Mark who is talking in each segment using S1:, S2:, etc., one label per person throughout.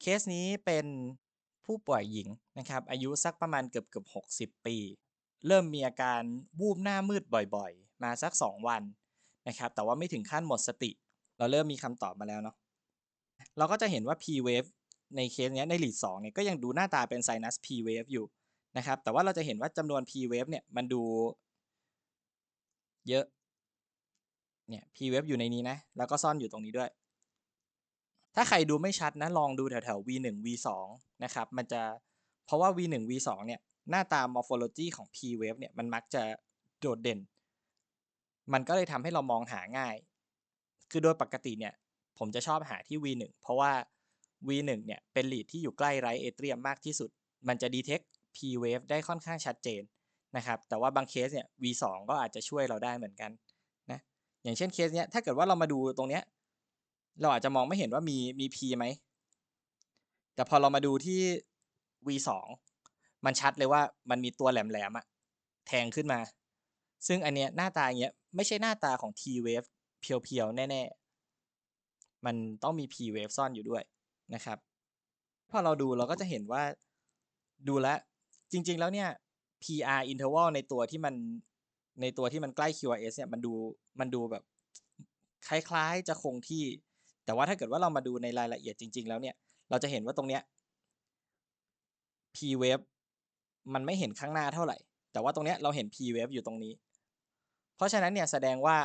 S1: เคสนี้เป็นผู้ป่วยหญิงนะครับอายุสักประมาณเกือบเกือบหกสิบปี เริ่มมีอาการวูบหน้ามืดบ่อยๆ มาสัก 2 วันนะครับแต่ว่าไม่ถึงขั้นหมดสติ เราเริ่มมีคำตอบมาแล้วเนาะเราก็จะเห็นว่า P wave ในเคสนี้ใน lead 2เนี่ยก็ยังดูหน้าตาเป็น sinus P wave อยู่นะครับแต่ว่าเราจะเห็นว่าจำนวน P wave เนี่ยมันดูเยอะเนี่ย P wave อยู่ในนี้นะแล้วก็ซ่อนอยู่ตรงนี้ด้วย ถ้าใครดูไม่ชัดนะลองดูแถวๆ V1 V2 นะครับมันจะเพราะว่า V1 V2 เนี่ยหน้าตา morphology ของ P wave เนี่ยมันมักจะโดดเด่น มันก็เลยทำให้เรามองหาง่าย คือโดยปกติเนี่ยผมจะชอบหาที่ V1 เพราะว่า V1 เนี่ยเป็น lead ที่อยู่ใกล้ไรเอเทียมมากที่สุด มันจะ detect P wave ได้ค่อนข้างชัดเจนนะครับ แต่ว่าบางเคสเนี่ย V2 ก็อาจจะช่วยเราได้เหมือนกันนะ อย่างเช่นเคสเนี้ยถ้าเกิดว่าเรามาดูตรงเนี้ย เราอาจจะมองไม่เห็นว่ามีมี P ไหม แต่พอเรามาดูที่ V2 มันชัดเลยว่ามันมีตัวแหลมๆอะแทงขึ้นมา ซึ่งอันเนี้ยหน้าตาอย่างเงี้ยไม่ใช่หน้าตาของ T wave เพียวๆ แน่ๆ มันต้องมี P wave ซ่อนอยู่ด้วยนะครับ พอเราดูเราก็จะเห็นว่าดูแลวจริง ๆ แล้วเนี่ย PR interval ในตัวที่มันในตัวที่มันใกล้ QRS เนี่ยมันดูมันดูแบบ คล้ายๆ จะคงที่ แต่ว่าถ้าเกิดว่าเรามาดูในรายละเอียดจริง ๆ แล้วเนี่ย เราจะเห็นว่าตรงเนี้ย P wave มันไม่เห็นข้างหน้าเท่าไหร่ แต่ว่าตรงเนี้ยเราเห็น P wave อยู่ตรงนี้ เพราะฉะนั้นเนี่ยแสดงว่า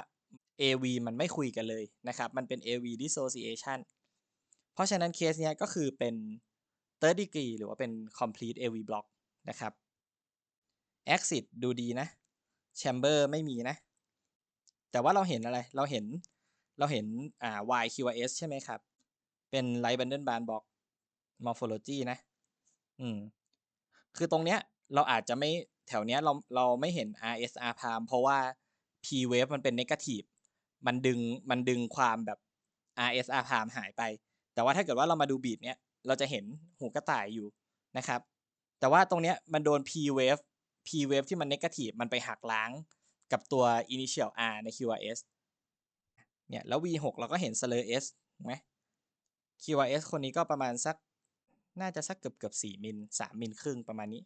S1: AV มันไม่คุยกันเลยนะครับ มันเป็น AV dissociation เพราะฉะนั้นเคสเนี้ยก็คือเป็น third degree หรือว่าเป็น complete AV block นะครับ exit ดูดีนะ chamber ไม่มีนะ แต่ว่าเราเห็นอะไร เราเห็น เราเห็นอ่า YQRS ใช่ไหมครับ เป็น right bundle band Box morphology นะ อืม คือตรงเนี้ย เราอาจจะไม่แถวเนี้ยเราเราไม่เห็น RSR prime เพราะว่า P wave มันเป็น negative มันดึงมันดึงความแบบ RSR prime หายไป แต่ว่าถ้าเกิดว่าเรามาดูบีดเนี้ยเราจะเห็นหูกระต่ายอยู่นะครับ แต่ว่าตรงเนี้ยมันโดน P wave P wave ที่มัน negative มันไปหักล้างกับตัว initial R ใน QRS เนี่ยแล้ว V6 เราก็เห็น slur S ถูกไหม QRS คนนี้ก็ประมาณสักน่าจะสักเกือบเกือบ4มิล3มิลครึ่งประมาณนี้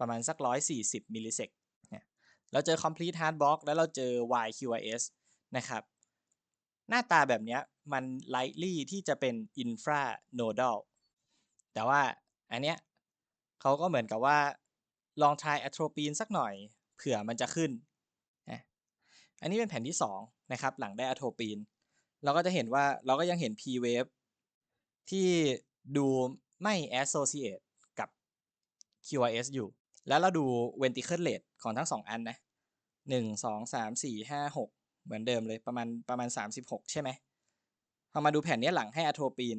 S1: ประมาณสัก 140มิลลิเซกเนี่ยเราเจอ complete hard block แล้วเราเจอ YQRS นะครับ หน้าตาแบบเนี้ยมัน likely ที่จะเป็น infra nodal แต่ว่าอันเนี้ยเขาก็เหมือนกับว่าลอง try atropine สักหน่อย เผื่อมันจะขึ้นนะอันนี้เป็นแผ่นที่ 2 นะครับ หลังได้ atropine เราก็จะเห็นว่าเราก็ยังเห็น P wave ที่ดูไม่ associate กับ QRS อยู่ แล้วเราดู ventricle rate ของทั้ง 2 อันนะหนึ่งสองสามสี่ห้าหกเหมือนเดิมเลยประมาณประมาณสามสิบหกใช่ไหมพอมาดูแผ่นนี้หลังให้อะโทปีน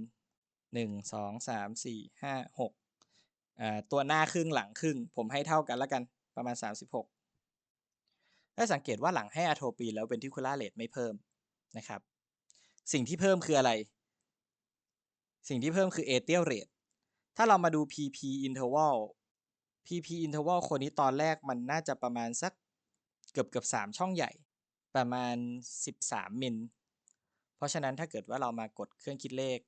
S1: หนึ่งสองสามสี่ห้าหกตัวหน้าครึ่งหลังครึ่ง ผมให้เท่ากันแล้วกันประมาณสามสิบหก ได้สังเกตว่าหลังให้อะโทปีนแล้ว ventricular rate ไม่เพิ่มนะครับ สิ่งที่เพิ่มคืออะไร สิ่งที่เพิ่มคือ atrial rate ถ้าเรามาดู PP interval PP interval คนนี้ตอนแรกมันน่าจะประมาณสักเกือบเกือบสามช่องใหญ่ ประมาณสิบสามมิล เพราะฉะนั้นถ้าเกิดว่าเรามากดเครื่องคิดเลข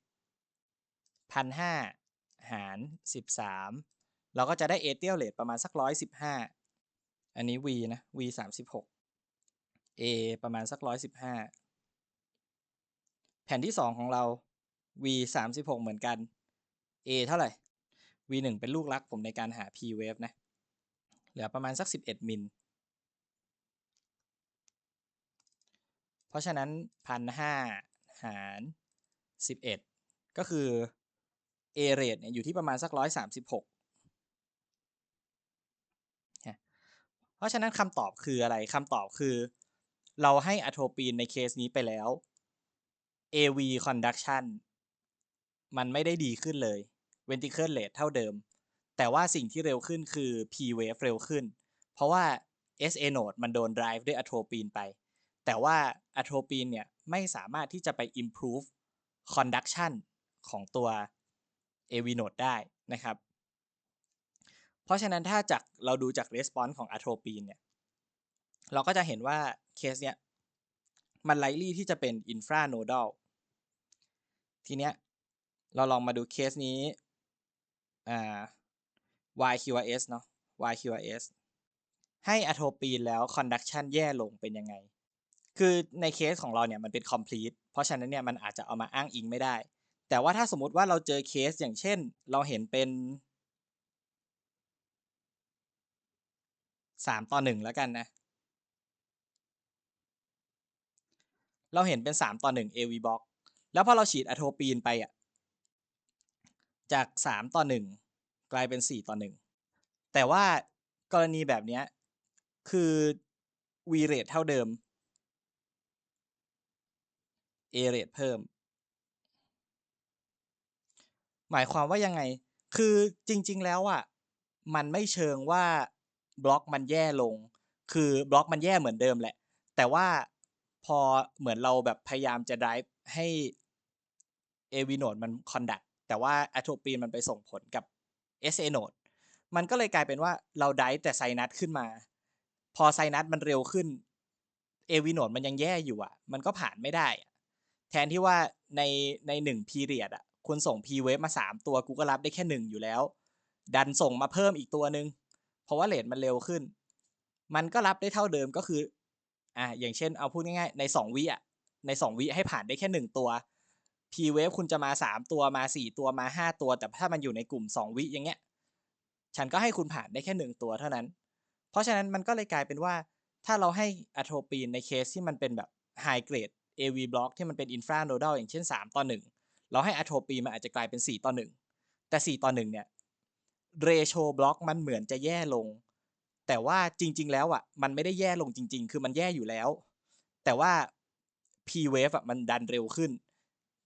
S1: พันห้าหารสิบสามเราก็จะได้เอเทียลเลทประมาณสักร้ อันนี้ V นะ V สามสิบหก A ประมาณสักร้อยสิบห้าแผ่นที่สองของเรา V สามสิบหกเหมือนกัน A เท่าไหร่ V หนึ่งเป็นลูกรักผมในการหา P wave นะ เหลือประมาณสักสิบเอ็ดมิล เพราะฉะนั้นพันห้าหารสิบเอ็ดก็คือ A rate เนี่ยอยู่ที่ประมาณสักร้อยสามสิบหก เพราะฉะนั้นคำตอบคืออะไรคำตอบคือ เราให้อะโทปีนในเคสนี้ไปแล้ว AV conduction มันไม่ได้ดีขึ้นเลย ventricle rate เท่าเดิม แต่ว่าสิ่งที่เร็วขึ้นคือ P wave เร็วขึ้น เพราะว่า SA node มันโดน drive ด้วยอะโทปีนไป แต่ว่าอะโทปีนเนี่ยไม่สามารถที่จะไป improve conduction ของตัว AV node ได้นะครับ เพราะฉะนั้นถ้าจากเราดูจาก response ของอะโทรปีนเนี่ย เราก็จะเห็นว่าเคสเนี่ยมัน likely ที่จะเป็น infranodal ทีเนี้ยเราลองมาดูเคสนี้อ่า YQRS เนาะ YQRS ให้อะโทปีนแล้ว conduction แย่ลงเป็นยังไง คือในเคสของเราเนี่ยมันเป็น complete เพราะฉะนั้นเนี่ยมันอาจจะเอามาอ้างอิงไม่ได้ แต่ว่าถ้าสมมติว่าเราเจอเคสอย่างเช่น เราเห็นเป็น สามต่อหนึ่งแล้วกันนะ เราเห็นเป็นสามต่อหนึ่ง AV block แล้วพอเราฉีดอะโทปีนไปอะ จากสามต่อหนึ่งกลายเป็นสี่ต่อหนึ่งแต่ว่ากรณีแบบนี้คือ V rate เท่าเดิม A rate เพิ่ม หมายความว่ายังไง คือจริง ๆ แล้วอะ มันไม่เชิงว่า บล็อกมันแย่ลง คือบล็อกมันแย่เหมือนเดิมแหละ แต่ว่าพอเหมือนเราแบบพยายามจะ drive ให้ AV node มัน conduct แต่ว่า atropine มันไปส่งผลกับ SA node มันก็เลยกลายเป็นว่าเรา drive แต่ไซนัสขึ้นมา พอไซนัสมันเร็วขึ้น AV node มันยังแย่อยู่อะ มันก็ผ่านไม่ได้ แทนที่ว่าในในหนึ่ง period อะคุณส่ง P wave มาสามตัวกูก็รับได้แค่หนึ่งอยู่แล้ว ดันส่งมาเพิ่มอีกตัวหนึ่ง ราะว่าเลทมันเร็วขึ้น มันก็รับได้เท่าเดิมก็คือ อ่า อย่างเช่นเอาพูดง่ายๆ ในสองวิอะ ในสองวิให้ผ่านได้แค่หนึ่งตัว P wave คุณจะมาสามตัวมาสี่ตัวมาห้าตัว แต่ถ้ามันอยู่ในกลุ่มสองวิอย่างเงี้ย ฉันก็ให้คุณผ่านได้แค่หนึ่งตัวเท่านั้น เพราะฉะนั้นมันก็เลยกลายเป็นว่า ถ้าเราให้อะโทปีนในเคสที่มันเป็นแบบ high grade AV block ที่มันเป็น infranodal อย่างเช่น 3 ต่อ 1 เราให้อะโทปีนมันอาจจะกลายเป็น 4 ต่อ 1 แต่ 4 ต่อ 1 เนี่ย ratio block มันเหมือนจะแย่ลง แต่ว่าจริง ๆ แล้วอะมันไม่ได้แย่ลงจริง ๆ คือมันแย่อยู่แล้ว แต่ว่า P wave อะมันดันเร็วขึ้น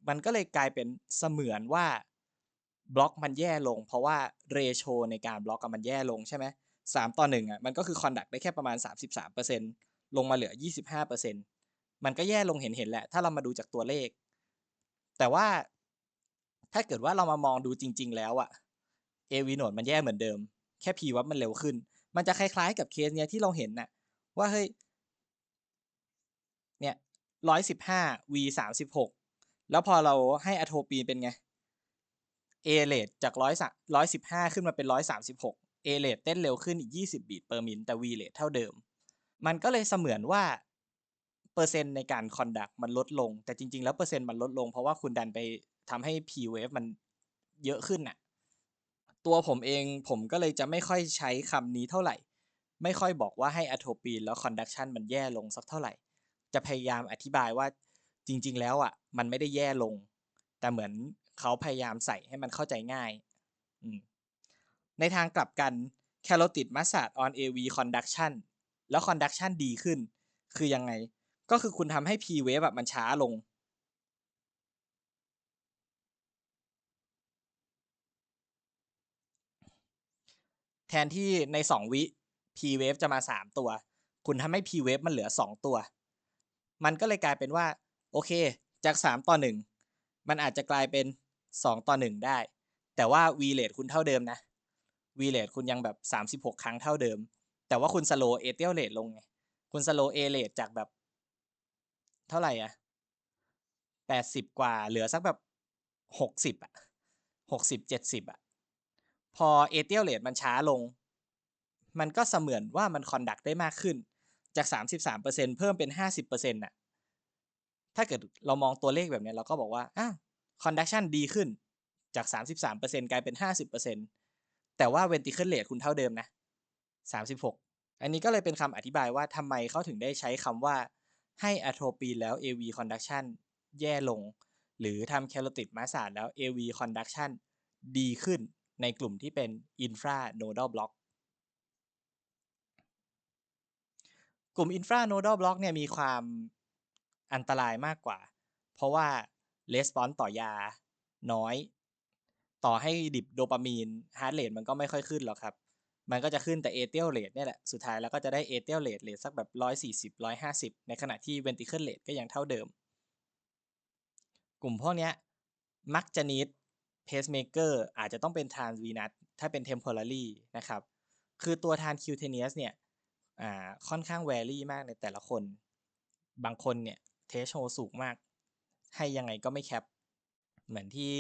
S1: มันก็เลยกลายเป็นเสมือนว่าบล็อกมันแย่ลง เพราะว่า ratio ในการบล็อกมันแย่ลงใช่ไหมสามต่อหนึ่งอะมันก็คือ conduct ได้แค่ประมาณ 33%ลงมาเหลือ 25%มันก็แย่ลงเห็นเห็นแหละ ถ้าเรามาดูจากตัวเลข แต่ว่าถ้าเกิดว่าเรามามองดูจริง ๆ แล้วอะ AV node มันแย่เหมือนเดิม แค่ P วับมันเร็วขึ้น มันจะคล้ายๆกับเคสเนี้ยที่เราเห็นน่ะว่าเฮ้ยเนี่ยร้อยสิบห้า V สามสิบหกแล้วพอเราให้อะโทปีนเป็นไง A rate จากร้อยสร้อยสิบห้าขึ้นมาเป็นร้อยสามสิบหก A rate เต้นเร็วขึ้นอีกยี่สิบบีทเปอร์มินแต่ V rate เท่าเดิม มันก็เลยเสมือนว่าเปอร์เซ็นต์ในการคอนดักมันลดลง แต่จริง ๆ แล้วเปอร์เซ็นต์มันลดลง เพราะว่าคุณดันไปทำให้ P wave มันเยอะขึ้นน่ะ ตัวผมเองผมก็เลยจะไม่ค่อยใช้คำนี้เท่าไหร่ ไม่ค่อยบอกว่าให้อะโทปีนแล้วคอนดักชันมันแย่ลงสักเท่าไหร่ จะพยายามอธิบายว่าจริง ๆ แล้วอะมันไม่ได้แย่ลง แต่เหมือนเขาพยายามใส่ให้มันเข้าใจง่าย ในทางกลับกัน Carotid Massage on AV Conduction แล้ว Conduction ดีขึ้น คือยังไง ก็คือคุณทำให้ P wave แบบมันช้าลง ทนที่ใน 2 วิ P wave จะมา 3 ตัว คุณทำให้ P wave มันเหลือ 2 ตัว มันก็เลยกลายเป็นว่า โอเค จาก 3 ต่อ 1 มันอาจจะกลายเป็น 2 ต่อ 1 ได้ แต่ว่า V rate คุณเท่าเดิมนะ V rate คุณยังแบบ 36 ครั้งเท่าเดิม แต่ว่าคุณ slow a t i a l rate ลงไง คุณ slow A rate จากแบบ เท่าไหร่อะ80 กว่าเหลือสักแบบ 60อะ60 70อะ พอ a t i a l rate มันช้าลง มันก็เสมือนว่ามัน conduct ได้มากขึ้น จาก 33%เพิ่มเป็น 50%น่ะ ถ้าเกิดเรามองตัวเลขแบบนี้เราก็บอกว่าอ้าว conduction ดีขึ้นจาก 33%กลายเป็น 50%แต่ว่า ventricle rate คุณเท่าเดิมนะ 36 อันนี้ก็เลยเป็นคำอธิบายว่าทำไมเขาถึงได้ใช้คำว่าให้อะโทรปีแล้ว AV conduction แย่ลง หรือทำ carotid massage แล้ว AV conduction ดีขึ้น ในกลุ่มที่เป็น infranodal block กลุ่ม infranodal block เนี่ยมีความอันตรายมากกว่า เพราะว่า response ต่อยาน้อย ต่อให้ดิบโดปามีน heart rate มันก็ไม่ค่อยขึ้นหรอกครับ มันก็จะขึ้นแต่ atrial rate เนี่ยแหละ สุดท้ายแล้วก็จะได้ atrial rate เรทสักแบบ 140 150 ในขณะที่ ventricle rate ก็ยังเท่าเดิม กลุ่มพวกเนี้ยมักจะนิด pacemaker อาจจะต้องเป็น transvenous ถ้าเป็น temporary นะครับ คือตัว transcutaneous เนี่ยอ่าค่อนข้าง vary มากในแต่ละคน บางคนเนี่ย threshold สูงมาก ให้ยังไงก็ไม่แคป เหมือนที่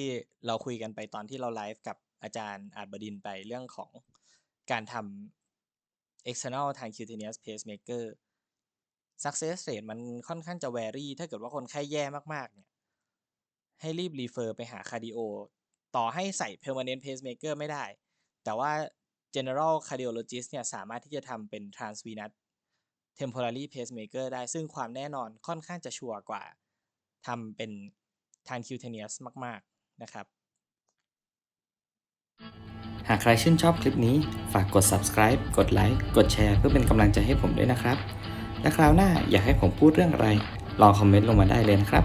S1: เราคุยกันไปตอนที่เราไลฟ์กับอาจารย์อาจบดินไปเรื่องของการทำ external transcutaneous pacemaker success rate มันค่อนข้างจะ vary ถ้าเกิดว่าคนไข้แย่มาก ๆ เนี่ย ให้รีบรีเฟอร์ไปหาคาร์ดิโอ ต่อให้ใส่ permanent pacemaker ไม่ได้ แต่ว่า general cardiologist เนี่ยสามารถที่จะทำเป็น transvenous temporary pacemaker ได้ ซึ่งความแน่นอนค่อนข้างจะชัวร์กว่าทำเป็น transcutaneous มาก ๆ นะครับ
S2: หากใครชื่นชอบคลิปนี้ ฝากกด subscribe กดไลค์ กดแชร์เพื่อเป็นกำลังใจให้ผมด้วยนะครับ และคราวหน้าอยากให้ผมพูดเรื่องอะไร ลองคอมเมนต์ลงมาได้เลยนะครับ